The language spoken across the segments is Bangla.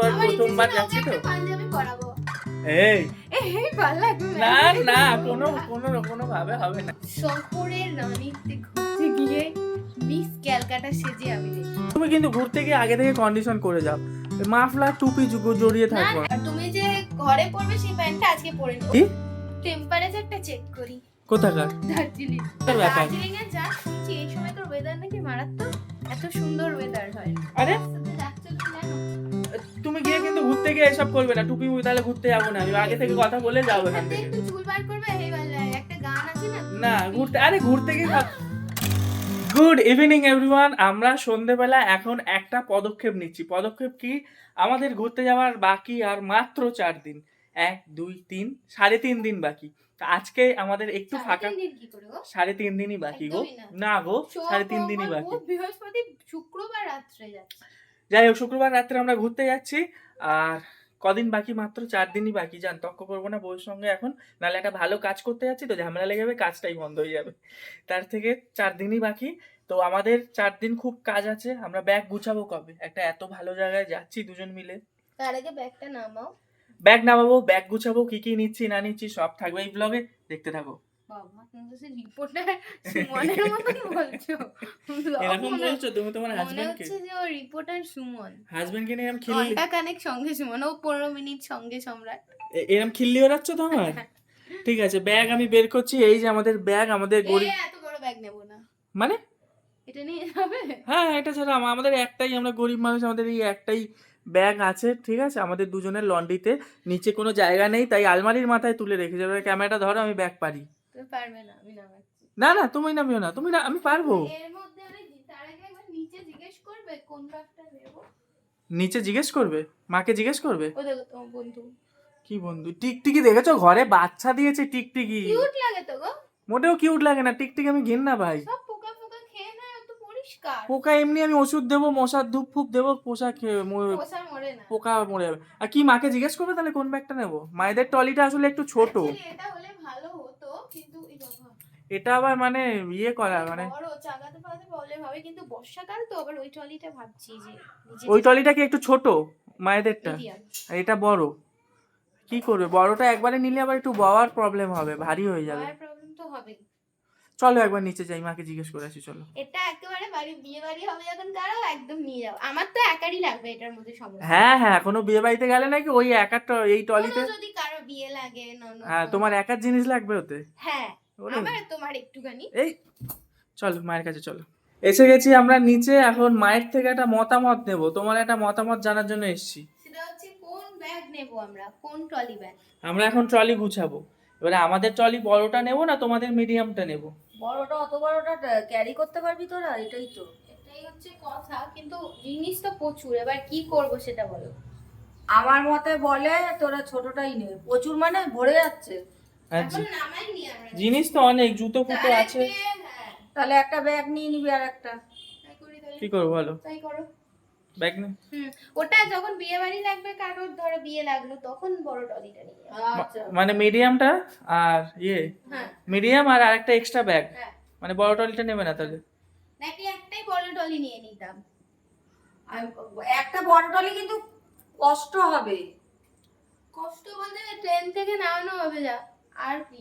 পর প্রথমবার যাচ্ছি তো? এই। এই ভালো লাগবে না। না কোনো কোনো কোনো ভাবে হবে না। শহরের রানীতে ঘুরতে গিয়ে মিস ক্যালকাটা সেজে আমি তুমি কিন্তু ঘুরতে গিয়ে আগে থেকে কন্ডিশন করে যাও। মাফলার টুপি জড়িয়ে থাকব তুমি যে ঘরে পরবে সেই প্যান্টটা আজকে পরে কি? টেম্পারেচারটা চেক করি। কোথাকার? দার্জিলিং। দার্জিলিং এ যা শুনছি এই সময় তোর ওয়েদার নাকি মারাত্মক। এত সুন্দর ওয়েদার হয়। আরে? রাস্তাতে তুমি জানো? তুমি গিয়ে কিন্তু ঘুরতে গিয়ে এসব করবে না টুপি মুই তাহলে ঘুরতে যাব না। আমি আগে থেকে কথা বলে যাব এখান থেকে না? না ঘুরতে আরে ঘুরতে গিয়ে গুড ইভিনিং এভরিওয়ান আমরা সন্ধেবেলা এখন একটা পদক্ষেপ নিচ্ছি। পদক্ষেপ কি? আমাদের ঘুরতে যাওয়ার বাকি আর মাত্র চার দিন। এক দুই তিন সাড়ে তিন দিন বাকি। তা আজকে আমাদের একটু ফাঁকা? সাড়ে তিন দিনই বাকি গো। না। না গো সাড়ে তিন দিনই বাকি। বৃহস্পতি শুক্রবার রাত্রে যাচ্ছে। যাই হোক শুক্রবার রাত্রে আমরা ঘুরতে যাচ্ছি। আর কদিন বাকি? মাত্র চার দিনই বাকি যান তক্ক করব না বউর সঙ্গে এখন। নাহলে একটা ভালো কাজ করতে যাচ্ছি তো ঝামেলা লেগে যাবে কাজটাই বন্ধ হয়ে যাবে। তার থেকে চার দিনই বাকি। তো আমাদের চার দিন খুব কাজ আছে আমরা ব্যাগ গুছাবো কবে? একটা এত ভালো জায়গায় যাচ্ছি দুজন মিলে। তার আগে ব্যাগটা নামাও। ব্যাগ নামাবো ব্যাগ গুছাবো কি কি নিচ্ছি না নিচ্ছি সব থাকবে এই ব্লগে দেখতে থাকো। বাবা তুমি তো রিপোর্টার সুমনের মতন বলছো। এরকম বলছো? তুমি তোমার মনে হচ্ছে যে ও রিপোর্টার সুমন। হাজবেন্ডকে নিয়ে এরম খিল্লি ঘণ্টা কানেক সঙ্গে সুমন ও পনেরো মিনিট সঙ্গে সম্রাট। খিল্লি ওড়াচ্ছ তো আমার ঠিক আছে ব্যাগ আমি বের করছি এই যে আমাদের ব্যাগ আমাদের এত বড় ব্যাগ নেব না। মানে? এটা নিয়ে যাবে? হ্যাঁ এটা ছাড়া আমাদের একটাই আমরা গরিব মানুষ আমাদের এই একটাই ব্যাগ আছে ঠিক আছে? আমাদের দুজনের লন্ড্রিতে নিচে কোনো জায়গা নেই তাই আলমারির মাথায় তুলে রেখে যাবে। ক্যামেরাটা ধরো আমি ব্যাগ পারি। পারবে না আমি নামাচ্ছি। না না তুমি নামিও না তুমি না আমি পারব। এর মধ্যে অনেক তার আগে একবার নিচে জিজ্ঞেস করবে কোন ব্যাগটা নেব? নিচে জিজ্ঞেস করবে? মাকে জিজ্ঞেস করবে? ও দেখো তোমার বন্ধু। কি বন্ধু টিকটিকি দেখেছ? ঘরে বাচ্চা দিয়েছে টিকটিকি। কিউট লাগে তো গো। মোটেও কিউট লাগে না টিকটিকি আমি ঘিন না ভাই সব পোকা পোকা খেয়ে নেয় অত পরিষ্কার। পোকা এমনি আমি ওষুধ দেবো মশার ধূপ ফুপ দেবো পোষা খেয়ে ম- পোষা মরে না। পোকা মরে যাবে। আর কি মাকে জিজ্ঞেস করবে তাহলে কোন ব্যাগটা নেব? মায়েদের ট্রলিটা আসলে একটু ছোট। এটা হলে ভালো কিন্তু এই বাবা, এটা আবার মানে ইয়ে করা মানে বড় চাগাতে পালাতে প্রবলেম হবে কিন্তু বর্ষাকাল তো আবার ওই ট্রলিটা ভাবছি যে ওই ট্রলিটা কি একটু ছোট মায়েদেরটা? এটা বড়। কি করবে? বড়টা একবারে নিলে আবার একটু বওয়ার প্রবলেম হবে ভারী হয়ে যাবে। প্রবলেম তো হবে চলো একবার নিচে যাই মাকে জিজ্ঞেস করে আসি চলো। এটা একেবারে বাড়ি বিয়ে বাড়ি হবে যখন কারও একদম নিয়ে যাও আমার তো একারই লাগবে এটার মধ্যে সমস্যা। হ্যাঁ হ্যাঁ এখনও বিয়ে বাড়িতে গেলে নাকি ওই একা এই ট্রলিতে কোনো যদি কারও বিয়ে লাগে ননদ হ্যাঁ তোমার একার জিনিস লাগবে ওতে? হ্যাঁ আমার তোমার একটুখানি। এই চলো মায়ের কাছে চলো। এসে গেছি আমরা নিচে এখন মায়ের থেকে একটা মতামত নেব। তোমার একটা মতামত জানার জন্য এসেছি। সেটা হচ্ছে কোন ব্যাগ নেব আমরা? কোন ট্রলি ব্যাগ আমরা এখন ট্রলি গুছাবো। এবারে আমাদের ট্রলি বড়টা নেব না তোমাদের মিডিয়ামটা নেব? বড়টা অত বড়টা ক্যারি করতে পারবি তোরা? এটাই তো। এটাই হচ্ছে কথা কিন্তু জিনিস তো প্রচুর। এবার কি করব সেটা বলো। আমার মতে বলে তোরা ছোটটাই নে। প্রচুর মানে ভরে যাচ্ছে। আমরা। জিনিস তো অনেক জুতো ফুটো আছে। হ্যাঁ। তাহলে একটা ব্যাগ নিয়ে নিবি আর একটা। তাই করি তাহলে। কি করব বলো? তাই করো। ব্যাগ নে। ওটা যখন বিয়ে বাড়ি লাগবে কারোর ধরো বিয়ে লাগল তখন বড় ট্রলিটা নিয়ে আচ্ছা। মানে মিডিয়ামটা আর ইয়ে হ্যাঁ। মিডিয়াম আর আরেকটা এক্সট্রা ব্যাগ হ্যাঁ। মানে বড় ট্রলিটা নেবে না তাহলে? নাকি একটাই বড় ট্রলি নিয়ে নিতাম। একটা বড় টলি কিন্তু কষ্ট হবে। কষ্ট বলতে ট্রেন থেকে নামানো হবে যা। আর কি।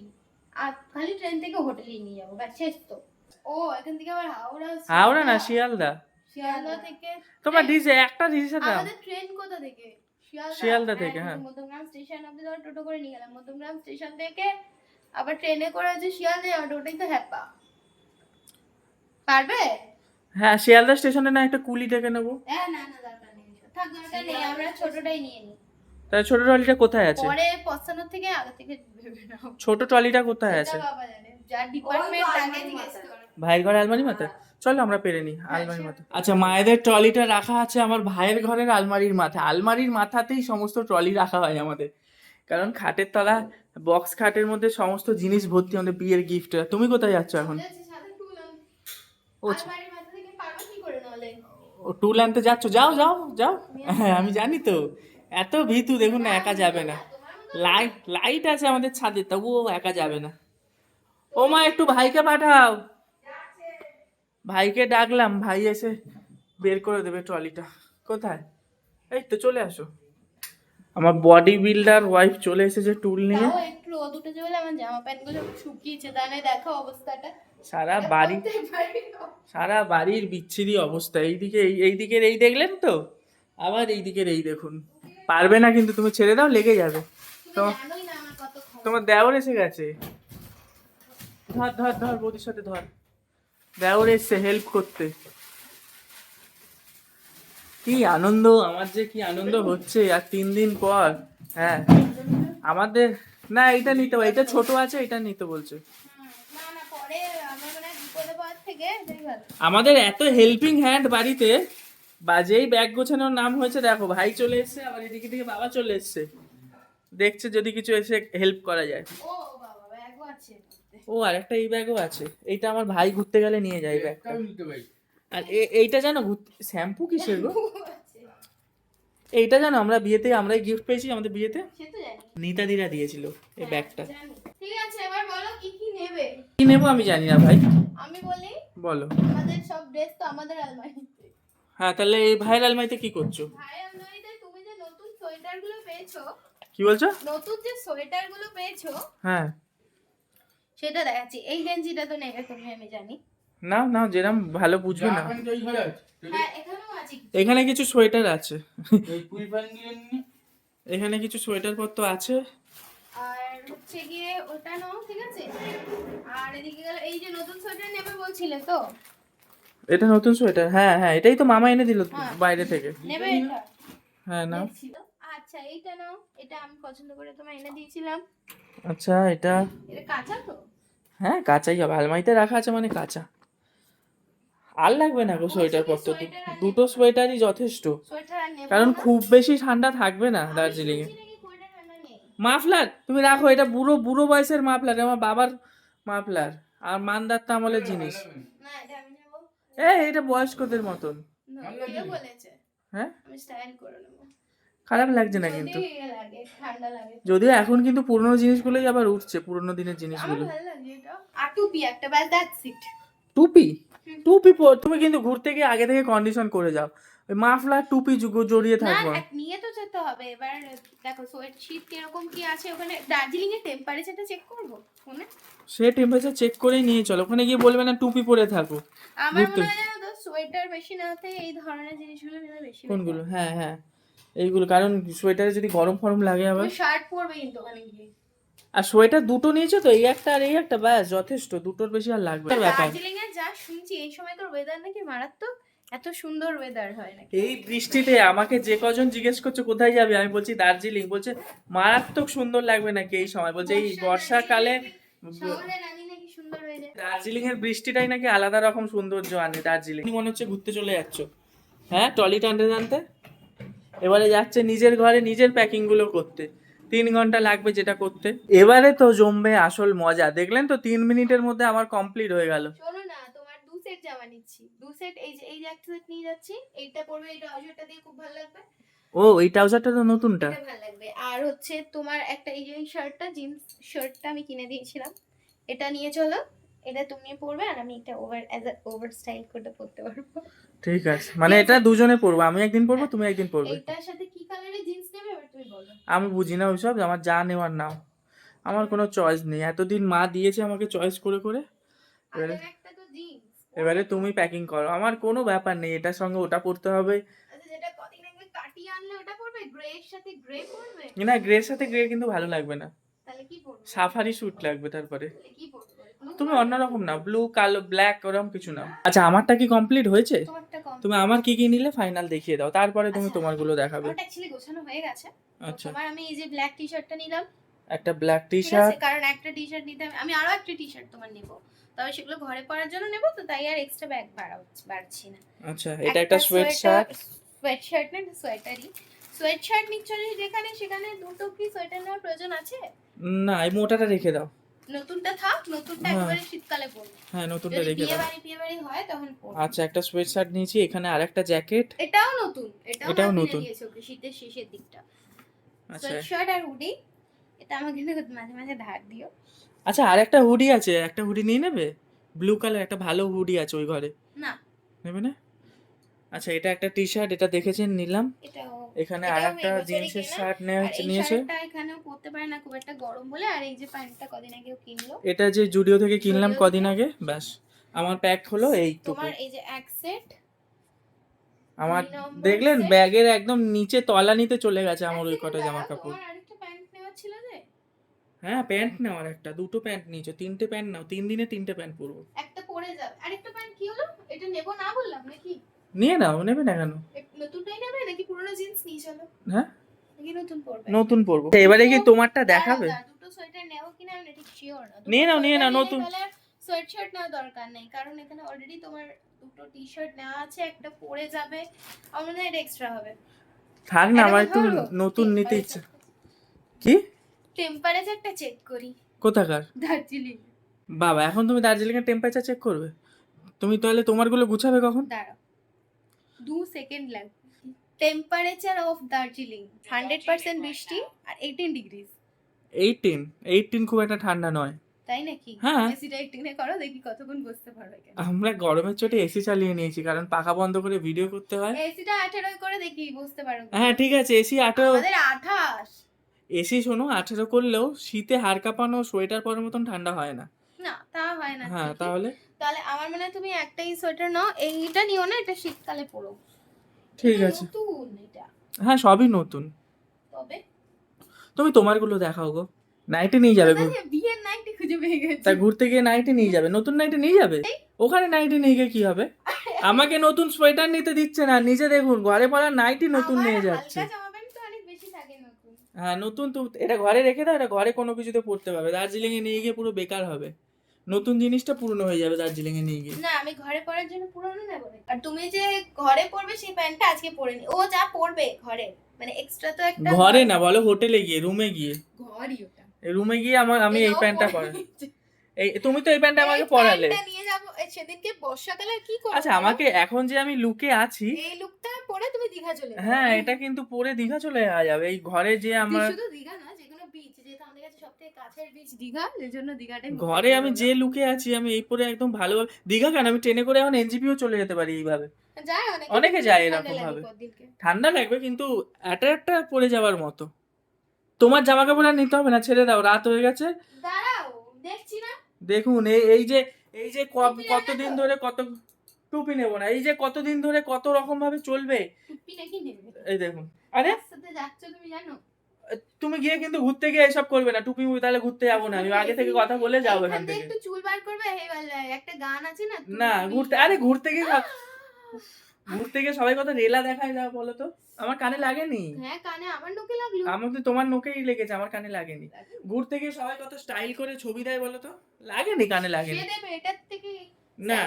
আর খালি ট্রেন থেকে হোটেলে নিয়ে যাব শেষ তো। ও এখান থেকে আবার হাওড়া হাওড়া না শিয়ালদা- শিয়ালদা থেকে তোমরা ডিজে একটা দাও আমাদের ট্রেন কোথা থেকে? শিয়ালদা থেকে, হ্যাঁ। মধ্যমগ্রাম স্টেশন ধর টোটো করে নিয়ে গেলাম। মধ্যমগ্রাম স্টেশন থেকে আবার ট্রেনে করে হচ্ছে শিয়ালদা ওটাই তো হ্যাপা। পারবে? হ্যাঁ শিয়ালদা স্টেশনে না একটা কুলি ডেকে নেব। হ্যাঁ না না দরকার নেই থাক দরকার নেই আমরা ছোটটাই নিয়ে নিই তাহলে ছোট ট্রলিটা কোথায় আছে? পরে পছানোর থেকে আগে থেকে ভেবে নাও। ছোট ট্রলিটা কোথায় আছে? বাবা জানে। যার ডিপার্টমেন্ট মাথায়। করো। ভাইয়ের ঘরে আলমারি মাথা চলো আমরা পেরে নিই আলমারির মাথা আচ্ছা মায়েদের ট্রলিটা রাখা আছে আমার ভাইয়ের ঘরের আলমারির মাথা আলমারির মাথাতেই সমস্ত ট্রলি রাখা হয় আমাদের। কারণ খাটের তলা বক্স খাটের মধ্যে সমস্ত জিনিস ভর্তি আমাদের বিয়ের গিফট তুমি কোথায় যাচ্ছ এখন? ও টুল আনতে যাচ্ছ? যাও যাও যাও। হ্যাঁ আমি জানি তো। এত ভীতু দেখুন না একা যাবে না। লাইট লাইট আছে আমাদের ছাদে তবুও একা যাবে না। ও মা একটু ভাইকে পাঠাও। ভাইকে ডাকলাম ভাই এসে বের করে দেবে ট্রলিটা। কোথায়? এই তো চলে আসো। আমার বডি বিল্ডার ওয়াইফ চলে এসেছে টুল নিয়ে। একটু রোদ উঠেছে বলে আমার জামা প্যান্টগুলো শুকিয়েছে নয় দেখো অবস্থাটা। সারা বাড়ি। সারা বাড়ির বিচ্ছিরি অবস্থা। এইদিকে এই এইদিকের এই দেখলেন তো? আবার এইদিকের এই দেখুন। পারবে না কিন্তু তুমি ছেড়ে দাও লেগে যাবে। তোমার দেওর এসে গেছে। ধর ধর ধর বৌদির সাথে ধর। দেওর এসছে হেল্প করতে। কি আনন্দ, আমার যে কি আনন্দ হচ্ছে, আর তিন দিন পর হ্যাঁ। আমাদের, না এটা নিতে হবে এটা ছোট আছে এটা নিতে বলছে। আমাদের এত হেল্পিং হ্যান্ড বাড়িতে, বা যেই ব্যাগ গোছানোর নাম হয়েছে, দেখো, ভাই চলে এসছে, আবার এদিকে থেকে বাবা চলে এসছে। দেখছে যদি কিছু এসে হেল্প করা যায় ও বাবা ব্যাগও আছে এর মধ্যে। ও আর একটা এই ব্যাগও আছে। এইটা আমার ভাই ঘুরতে গেলে নিয়ে যায় ব্যাগটা আর এ- এইটা জানো শ্যাম্পু কিসের গো? এইটা জানো আমরা বিয়েতে আমরাই গিফট পেয়েছি আমাদের বিয়েতে? সে তো জানি। নিতাদিরা দিয়েছিল এই ব্যাগটা ঠিক আছে এবার বলো কি কি নেবে? কি নেব আমি জানি না ভাই। আমি বলি বলো। আমাদের সব ড্রেস তো আমাদের আলমারিতে। হ্যাঁ তাহলে এই ভাইয়ের আলমারিতে কি করছ? ভাই আলমারিতে তুমি যে নতুন সোয়েটারগুলো পেয়েছ কি বলছো? নতুন যে সোয়েটারগুলো পেয়েছ হ্যাঁ। সেটা দেখাচ্ছি। এই গেঞ্জিটা তো নেবে তুমি আমি জানি। না না যেরকম ভালো বুঝবে না। হ্যাঁ। এখানে কিছু সোয়েটার আছে। এখানে কিছু সোয়েটার পত্র আছে। আর হচ্ছে গিয়ে ওটা নাও ঠিক আছে? আর এদিকে গেলে এই যে নতুন সোয়েটার নেবে বলছিলে তো? এটা নতুন সোয়েটার হ্যাঁ হ্যাঁ এটাই তো মামা এনে দিল হ্যাঁ। বাইরে থেকে। নেবে এটা? হ্যাঁ না আচ্ছা এইটা নাও। এটা আমি পছন্দ করে তোমায় এনে দিয়েছিলাম। আচ্ছা এটা এটা কাঁচা তো? হ্যাঁ কাঁচাই হবে। আলমারিতে রাখা আছে মানে কাঁচা। আর লাগবে না গো সোয়েটার পত্র? দু- দুটো সোয়েটারই যথেষ্ট। কারণ খুব বেশি ঠান্ডা থাকবে না আমি দার্জিলিং এ বলছি নাকি কোনটা ঠান্ডা নেই? মাফলার তুমি রাখো এটা বুড়ো বুড়ো বয়সের মাফলার আমার বাবার মাফলার। আর মানদাত্তা আমলের জিনিস। না এটা আমি নেব। এ এটা বয়স্কদের মতন। না, কে বলেছে? হ্যাঁ আমি স্টাইল করে নেব খারাপ লাগছে না কিন্তু। ইয়ে যদিও এখন কিন্তু পুরনো জিনিসগুলোই আবার উঠছে পুরনো দিনের জিনিসগুলো। টুপি একটা ব্যাস দ্যাটস ইট টুপি? টুপি তুমি কিন্তু ঘুরতে গিয়ে আগে থেকে কন্ডিশন করে যাও। মাফলার টুপি জু- জড়িয়ে থাকব নিয়ে তো যেতে হবে। এবার দেখো শীত কীরকম কি আছে? ওখানে দার্জিলিং এর টেম্পারেচারটা চেক করব ফোনে সে টেম্পারেচার চেক করেই নিয়ে চলো। ওখানে গিয়ে বলবে না টুপি পরে থাকো। আমার মনে হয় সোয়েটার বেশি না এই ধরনের জিনিসগুলো বেশি কোনগুলো? হ্যাঁ হ্যাঁ। এইগুলো কারণ সোয়েটারে যদি গরম ফরম লাগে আবার। শার্ট পরবে কিন্তু ওখানে গিয়ে। আর সোয়েটার দুটো নিয়েছো তো এই একটা আর এই একটা ব্যাস যথেষ্ট দুটোর বেশি আর লাগবে না। ব্যাপার। দার্জিলিং এ যা শুনছি এই সময়কার ওয়েদার নাকি মারাত্মক এত সুন্দর ওয়েদার হয় নাকি? এই বৃষ্টিতে আমাকে যে কজন জিজ্ঞেস করছে কোথায় যাবে? আমি বলছি দার্জিলিং। বলছে মারাত্মক সুন্দর লাগবে নাকি এই সময়? বলছে এই বর্ষাকালে শহরে রানী নাকি সুন্দর যায়? দার্জিলিং এর বৃষ্টিটাই নাকি আলাদা রকম সৌন্দর্য আনে দার্জিলিং। মনে হচ্ছে ঘুরতে চলে যাচ্ছ। হ্যাঁ টলি টানতে টানতে? এবারে যাচ্ছে নিজের ঘরে নিজের প্যাকিংগুলো করতে। তিন ঘণ্টা লাগবে যেটা করতে। এবারে তো জমবে আসল মজা। দেখলেন তো তিন মিনিটের মধ্যে আমার কমপ্লিট হয়ে গেল। শোনো না তোমার দু সেট জামা নিচ্ছি। দু সেট এই যে এই যে একটা সেট নিয়ে যাচ্ছি। এইটা পরবে এই ট্রাউজারটা দিয়ে খুব ভালো লাগবে। ও এই ট্রাউজারটা তো নতুনটা। ভালো লাগবে। আর হচ্ছে তোমার একটা এই যে শার্টটা জিন্স শার্টটা আমি কিনে দিয়েছিলাম। এটা নিয়ে চলো। এটা তুমি পরবে আর আমি এটা ওভার অ্যাজ ওভার স্টাইল করে পরতে পারব। ঠিক আছে। মানে এটা দুজনে পরবো আমি একদিন পরবো তুমি একদিন পরবে। এইটার সাথে কি কালারের জিন্স নেবে এবার তুমি বলো। আমি বুঝি না ওইসব আমার যা নেওয়ার নাও। আমার কোনো চয়েস নেই। এতদিন মা দিয়েছে আমাকে চয়েস করে করে। এবারে এবারে তুমি প্যাকিং করো। আমার কোনো ব্যাপার নেই এটার সঙ্গে ওটা পড়তে হবে। আচ্ছা পরবে? গ্রে সাথে গ্রে না গ্রের সাথে গ্রে কিন্তু ভালো লাগবে না। সাফারি স্যুট লাগবে তারপরে। কি পরবে? তুমি অন্যরকম না ব্লু কালো ব্ল্যাক ওরকম কিছু না আচ্ছা আমারটা কি কমপ্লিট হয়েছে? তুমি আমার কি কি নিলে? ফাইনাল দেখিয়ে দাও। তারপরে তুমি আচ্ছা। তোমারগুলো দেখাবে। আমারটা অ্যাকচুয়ালি গোছানো হয়ে গেছে। আচ্ছা। তোমার আমি এই যে ব্ল্যাক টি শার্টটা নিলাম। একটা ব্ল্যাক টি শার্ট কারণ একটা টি শার্ট নিতে আমি আরও একটা টি শার্ট তোমার নেব। তবে সেগুলো ঘরে পরার জন্য নেব তো তাই আর এক্সট্রা ব্যাগ বাড়ছি না। আচ্ছা এটা একটা সোয়েট শার্ট সোয়েট শার্ট না সোয়েটারই সোয়েট শার্ট নিচ্ছ যেখানে সেখানে দুটো কি সোয়েটার নেওয়ার প্রয়োজন আছে? না এই মোটাটা রেখে দাও। নতুনটা থাক নতুনটা হ্যাঁ। একবারে শীতকালে পরবো। হ্যাঁ নতুনটা রেখে বিয়ে বাড়ি বিয়ে বাড়ি হয় তখন পরবো। আচ্ছা একটা সোয়েট শার্ট নিয়েছি এখানে আরেকটা জ্যাকেট এটাও নতুন এটাও নতুন। শীতের শেষের দিকটা। আচ্ছা। শার্ট আর হুডি এটা আমাকে মাঝে মাঝে ধার দিও। আচ্ছা আর একটা হুডি আছে একটা হুডি নিয়ে নেবে? ব্লু কালার একটা ভালো হুডি আছে ওই ঘরে। না। নেবে না? আচ্ছা এটা একটা টি শার্ট এটা দেখেছেন নিলাম। এটাও এখানে এটাও আর একটা জিন্সের শার্ট আর এই নিয়েছে। এখানেও পরতে পারে না খুব একটা গরম বলে। আর এই যে প্যান্টটা কদিন আগেও কিনলো। এটা যে জুডিও থেকে কিনলাম কদিন আগে ব্যাস। আমার প্যাক হলো এইটুকু তোমার এই যে এক সেট আমার দেখলেন ব্যাগের একদম নিচে তলানিতে চলে গেছে আমার ওই কটা জামা কাপড়। আরেকটা নেওয়া ছিল যে? হ্যাঁ প্যান্ট নেওয়ার একটা। দুটো প্যান্ট নিয়েছো। তিনটে প্যান্ট নাও। তিন দিনে তিনটে প্যান্ট পরবো। একটা পরে যাবে। আরেকটা প্যান্ট কি হলো? এটা নেব না বললাম নাকি? নিয়ে নাও নেবে না কেন? নতুনটাই নেবে নাকি পুরোনো জিন্স নিয়ে চলো? হ্যাঁ? নতুন নতুন পরবো। এবারে কি তোমারটা দেখাবে? দুটো সোয়েটার নেব কিনা আমি ঠিক শিওর না। নিয়ে নাও, নিয়ে নাও, নতুন। সোয়েট শার্ট নেওয়ার দরকার নেই কারণ এখানে অলরেডি তোমার দুটো টি শার্ট নেওয়া আছে একটা পরে যাবে। আমার মনে হয় এক্সট্রা হবে। থাক না আমার একটু নতুন নিতে ইচ্ছে। কি? টেম্পারেচারটা চেক করি। কোথাকার? দার্জিলিং। বাবা এখন তুমি দার্জিলিং এর টেম্পারেচার চেক করবে? তুমি তাহলে তোমারগুলো গুছাবে কখন? দাঁড়াও। দু সেকেন্ড লাগবে temperature of Darjeeling hundred percent বৃষ্টি আর এইটিন ডিগ্রিজ এইটিন এইটিন খুব একটা ঠান্ডা নয়। তাই নাকি? হ্যাঁ। এসিটা এইটিনে করো দেখি কতক্ষণ বসতে পারবে কেন আমরা গরমের চোটে এসি চালিয়ে নিয়েছি কারণ পাখা বন্ধ করে ভিডিও করতে হয়। এসিটা আঠেরো করে দেখি বসতে পারো হ্যাঁ ঠিক আছে এসি আঠেরো। আমাদের আঠাশ। এসি শোনো আঠেরো করলেও শীতে হাড় কাঁপানো সোয়েটার পরার মতন ঠান্ডা হয় না। না তা হয় না হ্যাঁ তাহলে? তাহলে আমার মনে হয় তুমি একটাই সোয়েটার নাও। এইটা নিও না এটা শীতকালে পরো। ঠিক আছে। নতুন এটা। হ্যাঁ সবই নতুন। তবে? তুমি তোমারগুলো দেখাও গো। নাইটে নিয়ে যাবে বিয়ের নাইটি খুঁজে পেয়ে গেছি। তা ঘুরতে গিয়ে নাইটে নিয়ে যাবে। নতুন নাইটে নিয়ে যাবে? ওখানে নাইটে নিয়ে গিয়ে কি হবে? আমাকে নতুন সোয়েটার নিতে দিচ্ছে না নিজে দেখুন ঘরে পরা নাইটি নতুন নিয়ে যাচ্ছে। হ্যাঁ নতুন তো এটা ঘরে রেখে দাও এটা ঘরে কোনো কিছুতে পড়তে পারবে দার্জিলিং এ নিয়ে গিয়ে পুরো বেকার হবে। নতুন জিনিসটা পুরনো হয়ে যাবে দার্জিলিং এ নিয়ে গিয়ে। না আমি ঘরে পরার জন্য পুরনো নেব না আর তুমি যে ঘরে পরবে সেই প্যান্টটা আজকে পরে নি। ও যা পরবে ঘরে মানে এক্সট্রা তো একটা ঘরে না বলো হোটেলে গিয়ে রুমে গিয়ে। ঘরই ওটা। রুমে গিয়ে আমার আমি এই প্যান্টটা পরে এই তুমি তো এই প্যান্টটা আমাকে পরালে। নিয়ে যাব। এই সেদিনকে বর্ষাকালে আর কি করব? আচ্ছা আমাকে এখন যে আমি লুকে আছি এই লুকটা পরে তুমি দীঘা চলে যাবে। হ্যাঁ এটা কিন্তু পরে দীঘা চলে যাওয়া যাবে। এই ঘরে যে আমার শুধু দীঘা না বিচ যেহেতু আমাদের কাছে সবথেকে কাছের বিচ দীঘা এর জন্য দীঘাটাই ঘরে আমি যে লুকে আছি আমি এই পরে একদম ভালোভাবে দীঘা কেন? আমি ট্রেনে করে এখন এনজিপিও চলে যেতে পারি এইভাবে। যায় অনেকে যায় এরকম ভাবে। ঠান্ডা লাগবে কিন্তু একটা একটা পরে যাওয়ার মতো। তোমার জামা কাপড় আর নিতে হবে না ছেড়ে দাও রাত হয়ে গেছে। দাঁড়াও দেখছি না। দেখুন এই যে এই যে কতদিন ধরে কত টুপি নেব না এই যে কতদিন ধরে কত রকম ভাবে চলবে এই দেখুন। আরে যাচ্ছ তুমি জানো? তুমি গিয়ে কিন্তু ঘুরতে গিয়ে এসব করবে না টুপি মুপি তাহলে ঘুরতে যাব না। আমি আগে থেকে কথা বলে যাব এখান থেকে একটু চুল বার করবে? একটা গান আছে না? না ঘুরতে আরে ঘুরতে গিয়ে ঘুরতে গিয়ে সবাই কথা রেলা দেখায় যাও বলো তো। আমার কানে লাগেনি। হ্যাঁ কানে আমার নোকে লাগল। আমার তো তোমার নোকেই লেগেছে আমার কানে লাগেনি। ঘুরতে গিয়ে সবাই কত স্টাইল করে ছবি দেয় বলো তো? লাগেনি কানে লাগেনি। এটার থেকে না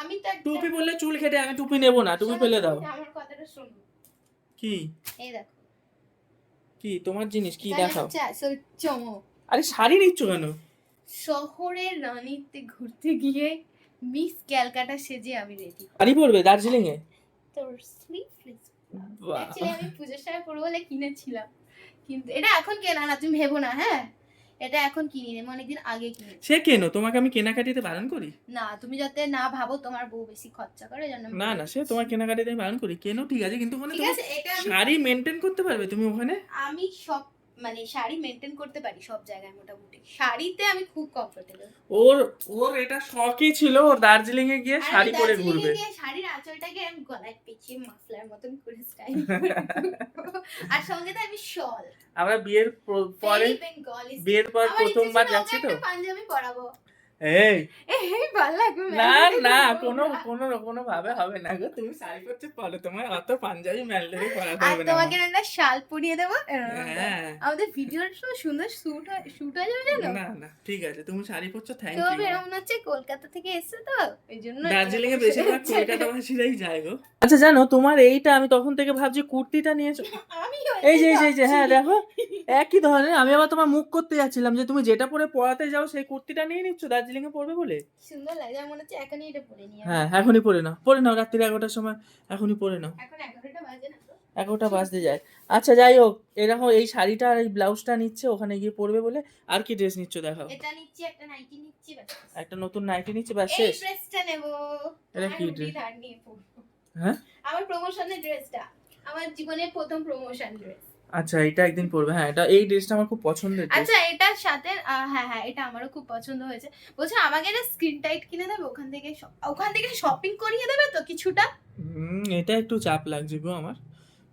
আমি তার টুপি বললে চুল কেটে আমি টুপি নেব না টুপি ফেলে দাও। আমার কথাটা শোনো। কি? এই দেখো। কি তোমার জিনিস কি দেখাও। আসল চমক। আরে শাড়ি নিচ্ছ কেন? শহরের রানীতে ঘুরতে গিয়ে মিস ক্যালকাটা সেজে আমি রেডি আরে বলবে দার্জিলিং এ তোর স্লিভলেস। অ্যাকচুয়ালি আমি পূজার সময় পরবো বলে কিনেছিলাম। কিন্তু এটা এখন কেনা না তুমি ভেবো না হ্যাঁ? এটা এখন কিনি আমি অনেকদিন আগে কিনেছি সে কেন? তোমাকে আমি কেনাকাটিতে বারণ করি? না তুমি যাতে না ভাবো তোমার বউ বেশি খরচা করে জানো না না সে তোমার কেনাকাটিতে আমি বারণ করি। কেন? ঠিক আছে কিন্তু ওখানে শাড়ি মেনটেন করতে পারবে তুমি ওখানে? আমি সব মানে শাড়ি মেনটেন করতে পারি সব জায়গায় মোটামুটি। শাড়িতে আমি খুব কমফোর্টেবল ওর ওর এটা শখই ছিল ওর দার্জিলিং এ গিয়ে শাড়ি পরে ঘুরবে। শাড়ির আঁচলটাকে আমি গলায় পেঁচিয়ে মাফলার মতন করে স্টাইল আর সঙ্গে তো আমি শল। আমরা বিয়ের পরে বিয়ের পর প্রথমবার যাচ্ছি তো? পাঞ্জাবি পরাবো। এই। এই ভালো লাগবে না না কোনো কোনো কোনো ভাবে হবে না গো তুমি শাড়ি পরতে পারো। তোমার অত পাঞ্জাবি না তোমাকে একটা শাল পরিয়ে দেবো হ্যাঁ। আমাদের ভিডিওর সময় সুন্দর শুট শুট হয়ে যাবে জানো? না না ঠিক আছে তুমি শাড়ি পরছো থ্যাংক তো ইউ এরকম হচ্ছে কলকাতা থেকে এসছে তো এই জন্য দার্জিলিং এ বেশিরভাগ। কলকাতাবাসীরাই যায় গো। আচ্ছা জানো তোমার এইটা আমি তখন থেকে ভাবছি কুর্তিটা নিয়েছো। এই যে এই যে হ্যাঁ দেখো একই ধরনের আমি আবার তোমার মুখ করতে যাচ্ছিলাম যে তুমি যেটা পরে পড়াতে যাও সেই কুর্তিটা নিয়ে নিচ্ছ দার্জিলিং এ পড়বে বলে? সুন্দর লাগে মনে হচ্ছে এখনই এটা পরে নিয়ে হ্যাঁ এখনই পরে নাও। পরে নাও রাত্রি এগারোটার সময় এখনই পরে নাও। এখন এগারোটা বাজে না এগারোটা বাজতে যায়। আচ্ছা যাই হোক এরকম এই শাড়িটা আর এই ব্লাউজটা নিচ্ছে ওখানে গিয়ে পরবে বলে। আর কি ড্রেস নিচ্ছ দেখাও। এটা নিচ্ছি একটা নাইটি নিচ্ছি ব্যাস। একটা নতুন নাইটি নিচ্ছে ব্যাস এই শেষ। ড্রেসটা নেব। এটা কি পরবো। হ্যাঁ? আমার প্রমোশনের ড্রেসটা। আমার জীবনের প্রথম প্রমোশন ড্রেস। আচ্ছা এটা একদিন পরবে। হ্যাঁ এটা এই ড্রেসটা আমার খুব পছন্দের। আচ্ছা এটার সাথে হ্যাঁ হ্যাঁ এটা আমারও খুব পছন্দ হয়েছে। বলছে আমাকে একটা স্ক্রিন টাইট কিনে দেবে ওখান থেকে ওখান থেকে শপিং করিয়ে দেবে তো কিছুটা? হুম, এটা একটু চাপ লাগছে গো আমার।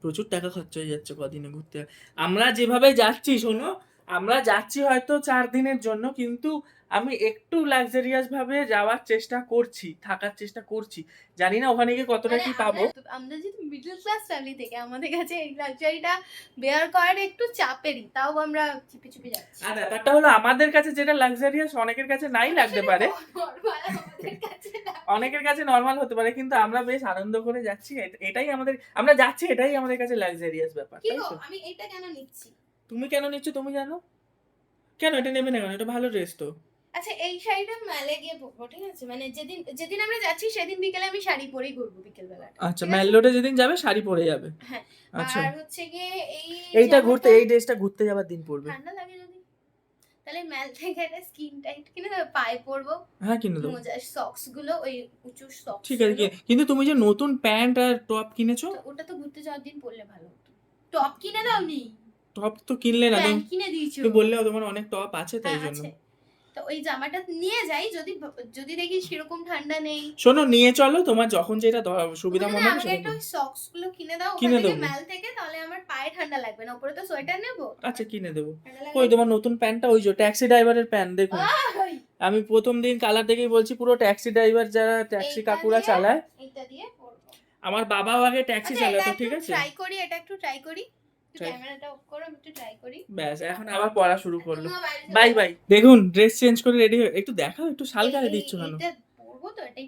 প্রচুর টাকা খরচা হয়ে যাচ্ছে কদিনে ঘুরতে। আমরা যেভাবে যাচ্ছি শোনো আমরা যাচ্ছি হয়তো চার দিনের জন্য কিন্তু আমি একটু লাক্সারিয়াস ভাবে যাওয়ার চেষ্টা করছি থাকার চেষ্টা করছি। জানি না ওখানে গিয়ে কতটা কি পাবো। আমরা- যেহেতু মিডল ক্লাস ফ্যামিলি থেকে আমাদের কাছে এই লাক্সারিটা বেয়ার করার একটু চাপেরই তাও আমরা চিপে চিপে যাচ্ছি। আর ব্যাপারটা হলো আমাদের কাছে যেটা লাক্সারিয়াস অনেকের কাছে নাই লাগতে পারে। অনেকের কাছে নর্মাল হতে পারে কিন্তু আমরা বেশ আনন্দ করে যাচ্ছি। এটাই আমাদের আমরা যাচ্ছি এটাই আমাদের কাছে লাক্সারিয়াস ব্যাপার কি তাই তো? আমি এটা কেন নিচ্ছি? তুমি কেন নিচ্ছ তুমি জানো? কেন এটা নেবে না কেন? এটা ভালো ড্রেস তো। আচ্ছা এই শাড়িটা মেলে গিয়ে পরবো ঠিক আছে? মানে যেদিন যেদিন আমরা যাচ্ছি সেদিন বিকেলে আমি শাড়ি পরেই ঘুরবো বিকেল বেলা আচ্ছা ম্যালোডে যেদিন যাবে শাড়ি পরে যাবে। হ্যাঁ, আচ্ছা। আর হচ্ছে গিয়ে এই এইটা ঘুরতে এই ড্রেসটা ঘুরতে যাবার দিন পরবে। ঠান্ডা লাগে যদি? তাহলে মেল থেকে একটা স্কিন টাইট কিনে পায়ে পরবো। হ্যাঁ কিনে দেবো। মোজার সক্সগুলো ওই উঁচু সক্স ঠিক আছে কিন্তু তুমি যে নতুন প্যান্ট আর টপ কিনেছো? ওটা তো ঘুরতে যাওয়ার দিন পরলে ভালো হতো। টপ কিনে দাও নি টপ তো কিনলে না কিনে দিয়েছ। তুমি বললে তোমার অনেক টপ আছে তাই হ্যাঁ, জন্য। আছে। তো ওই জামাটা নিয়ে যাই যদি যদি দেখি সেরকম ঠান্ডা নেই। শোনো নিয়ে চলো তোমার যখন যেটা সুবিধা মনে সেটা একটা সক্সগুলো কিনে দাও কিনে দেবো। মেল থেকে তাহলে আমার পায়ে ঠান্ডা লাগবে না উপরে তো সোয়েটার নেব। আচ্ছা কিনে দেবো। কই তোমার নতুন প্যান্টটা ওই যে ট্যাক্সি ড্রাইভারের প্যান্ট দেখুন। আমি প্রথম দিন কালার দেখেই বলছি পুরো ট্যাক্সি ড্রাইভার যারা ট্যাক্সি কাকুরা চালায় আমার বাবাও আগে ট্যাক্সি আচ্ছা চালাতো ঠিক আছে? ট্রাই করি এটা একটু ট্রাই করি। ব্যাস এখন আবার পড়া শুরু করল। Bye bye. দেখুন ড্রেস চেঞ্জ করে রেডি হয়ে একটু দেখাও একটু শাল গায়ে দিচ্ছ কেন? ভাই।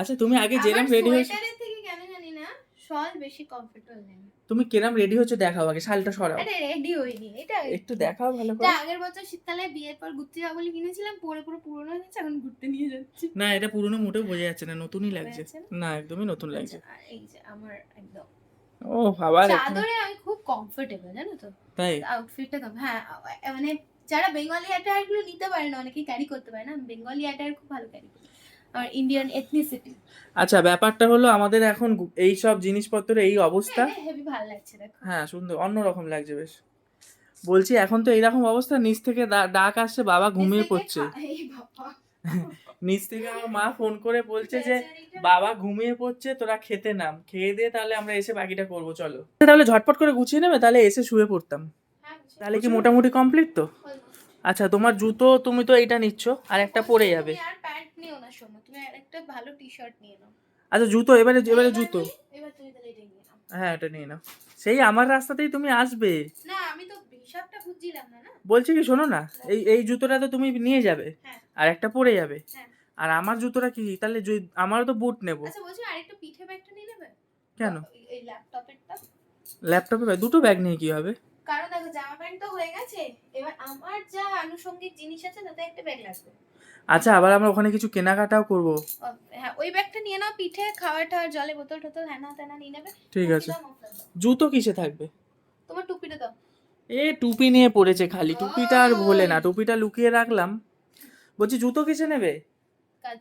আচ্ছা তুমি আগে যেরাম রেডি হয়েছো থেকে কেন জানি না শল বেশি কমফোর্টেবল নেই। তুমি কেরাম রেডি হচ্ছে দেখাও আগে শালটা সরাও। আরে রেডি হইনি এটা একটু দেখাও ভালো করে। আগের বছর শীতকালে বিয়ের পর ঘুরতে যাব বলে কিনেছিলাম পরে পুরো পুরনো হয়ে গেছে এখন ঘুরতে নিয়ে যাচ্ছি। না এটা পুরনো মোটেও বোঝা যাচ্ছে না নতুনই লাগছে। না? একদমই নতুন লাগছে। এই যে আমার একদম ও এখানে- চাদরে আমি খুব কমফোর্টেবল জানো তো? তাই? আউটফিটটা কম হ্যাঁ মানে যারা বেঙ্গলি অ্যাটায়ারগুলো নিতে পারে না অনেকেই ক্যারি করতে পারে না। বেঙ্গলি অ্যাটায়ার খুব ভালো ক্যারি করে। আর ইন্ডিয়ান এথনিসিটি আচ্ছা ব্যাপারটা হলো আমাদের এখন এই সব জিনিসপত্রের এই অবস্থা। হেভি ভালো লাগছে দেখো। হ্যাঁ সুন্দর অন্যরকম লাগছে বেশ। বলছি এখন তো এইরকম অবস্থা নিচ থেকে ডাক আসছে বাবা ঘুমিয়ে পড়ছে। বাবা। নিচ থেকে আমার মা ফোন করে বলছে যে বাবা ঘুমিয়ে পড়ছে তোরা খেতে নাম। খেয়ে দিয়ে তাহলে আমরা এসে বাকিটা করব চলো। তাহলে ঝটপট করে গুছিয়ে নেবে তাহলে এসে শুয়ে পড়তাম। হ্যাঁ, তাহলে কি মোটামুটি কমপ্লিট তো? আচ্ছা তোমার জুতো তুমি তো এইটা নিচ্ছ আর একটা পরে যাবে। আর প্যান্ট নিও না শোনো তুমি একটা ভালো টি শার্ট নিয়ে নাও। আচ্ছা জুতো এবারে এবারে জুতো। এবার তুমি তাহলে এটা নিয়ে নাও। হ্যাঁ এটা নিয়ে নাও। সেই আমার রাস্তাতেই তুমি আসবে। না আমি তো হিসাবটা বুঝছিলাম না না? বলছি কি শোনো না এই এই জুতোটা তো তুমি নিয়ে যাবে হ্যাঁ। আর একটা পরে যাবে। হ্যাঁ। আর আমার জুতোটা কি? তাহলে যদি- আমারও তো বুট নেব। আচ্ছা বলছি আরেকটা পিঠে ব্যাগটা নিয়ে নেবে? কেন? এই- ল্যাপটপেরটা ল্যাপটপে দুটো ব্যাগ নিয়ে কি হবে? কারণ দেখো জামা প্যান্ট তো হয়ে গেছে। এবার আমার যা আনুষঙ্গিক জিনিস আছে তাতে একটা ব্যাগ লাগবে। আচ্ছা আবার আমরা ওখানে কিছু কেনাকাটাও করব। হ্যাঁ ওই ব্যাগটা নিয়ে নাও পিঠে খাবার টাওয়ার জলে বোতল টোতল হ্যানা ত্যানা নিয়ে নেবে। ঠিক আছে। জুতো কিসে থাকবে? তোমার টুপিটা দাও। এ টুপি নিয়ে পড়েছে খালি। টুপিটা আর ভোলে না টুপিটা লুকিয়ে রাখলাম। বলছি জুতো কিসে নেবে?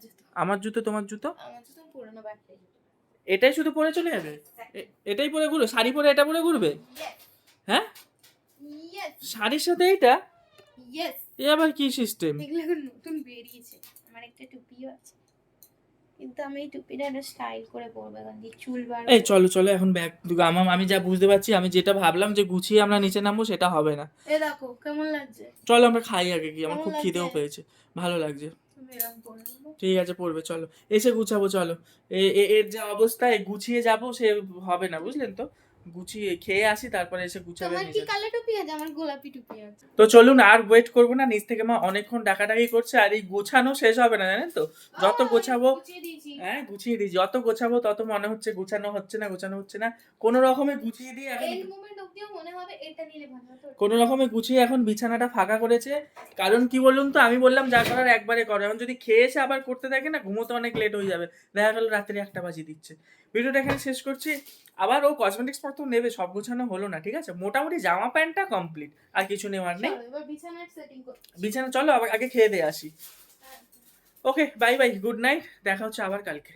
জুতো? আমার জুতো তোমার জুতো? আমার জুতো পুরোনো ব্যাগটাই এটাই শুধু পরে চলে যাবে? এটাই পরে ঘুরবে? শাড়ি পরে এটা পরে ঘুরবে? হ্যাঁ? শাড়ির সাথে ইয়েস এ আবার কি সিস্টেম এগুলো এখন নতুন বেরিয়েছে। আমার একটা টুপিও আছে। কিন্তু আমি এই টুপিটা একটা স্টাইল করে পরবো এখন চুল বার এই চলো চলো এখন ব্যাগ আমার আমি যা বুঝতে পারছি আমি যেটা ভাবলাম যে গুছিয়ে আমরা নিচে নামবো সেটা হবে না। এ দেখো কেমন লাগছে? চলো আমরা খাই আগে কি আমার খুব খিদেও পেয়েছে। ভালো লাগছে। ঠিক আছে পড়বে চলো। এসে গুছাবো চলো। এর যা অবস্থা এ গুছিয়ে যাব সে হবে না বুঝলেন তো? গুছিয়ে খেয়ে আসি তারপরে এসে গুছাবে তোমার কি নিজে টুপি আছে? আমার গোলাপি টুপি আছে। তো চলুন আর ওয়েট করব না নিচ থেকে মা অনেকক্ষণ ডাকাডাকি করছে আর এই গোছানো শেষ হবে না জানেন তো? যত গোছাবো হ্যাঁ গুছিয়ে দিই যত গোছাবো তত মনে হচ্ছে গোছানো হচ্ছে না গোছানো হচ্ছে না। কোনো রকমে গুছিয়ে দিয়ে এখন অবধিও মনে হবে এটা নিলে ভালো হতো কোনো রকমে গুছিয়ে এখন বিছানাটা ফাঁকা করেছে। কারণ কি বলুন তো আমি বললাম যা করার একবারে করো। এখন যদি খেয়ে এসে আবার করতে থাকে না ঘুমোতে অনেক লেট হয়ে যাবে। দেখা গেল রাত্রি একটা বাজিয়ে দিচ্ছে। ভিডিওটা এখানে শেষ করছি। আবার ও কসমেটিক্স পত্র নেবে সব গোছানো হলো না ঠিক আছে? মোটামুটি জামা প্যান্টটা কমপ্লিট আর কিছু নেওয়ার নেই। বিছানা চলো আবার আগে খেয়ে দিয়ে আসি। Okay bye bye good night দেখা হচ্ছে আবার কালকে।